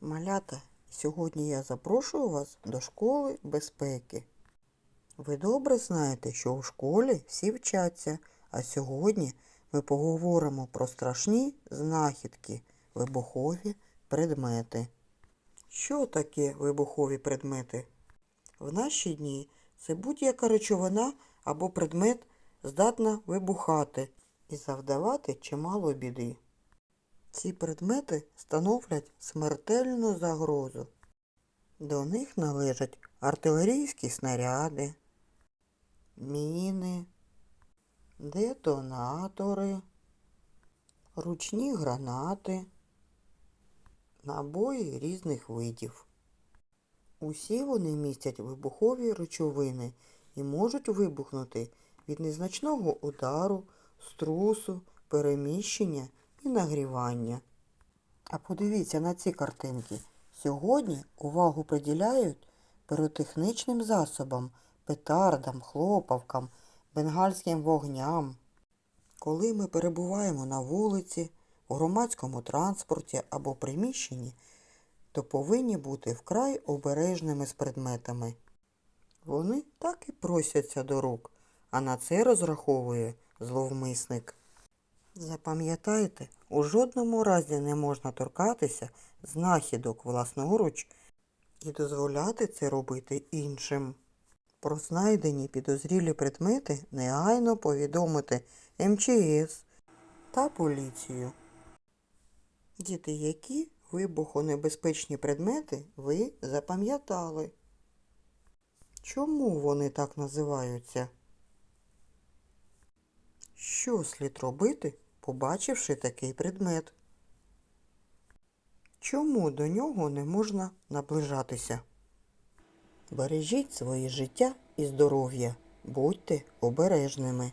Малята, сьогодні я запрошую вас до школи безпеки. Ви добре знаєте, що у школі всі вчаться, а сьогодні ми поговоримо про страшні знахідки, вибухові предмети. Що таке вибухові предмети? В наші дні це будь-яка речовина або предмет здатна вибухати і завдавати чимало біди. Ці предмети становлять смертельну загрозу. До них належать артилерійські снаряди, міни, детонатори, ручні гранати, набої різних видів. Усі вони містять вибухові речовини і можуть вибухнути від незначного удару, струсу, переміщення і нагрівання. А подивіться на ці картинки. Сьогодні увагу приділяють піротехнічним засобам, петардам, хлопавкам, бенгальським вогням. Коли ми перебуваємо на вулиці, у громадському транспорті або приміщенні, то повинні бути вкрай обережними з предметами. Вони так і просяться до рук, а на це розраховує зловмисник. Запам'ятайте, у жодному разі не можна торкатися знахідок власноруч і дозволяти це робити іншим. Про знайдені підозрілі предмети негайно повідомити МЧС та поліцію. Діти, які вибухонебезпечні предмети ви запам'ятали? Чому вони так називаються? Що слід робити, побачивши такий предмет? Чому до нього не можна наближатися? Бережіть своє життя і здоров'я, будьте обережними.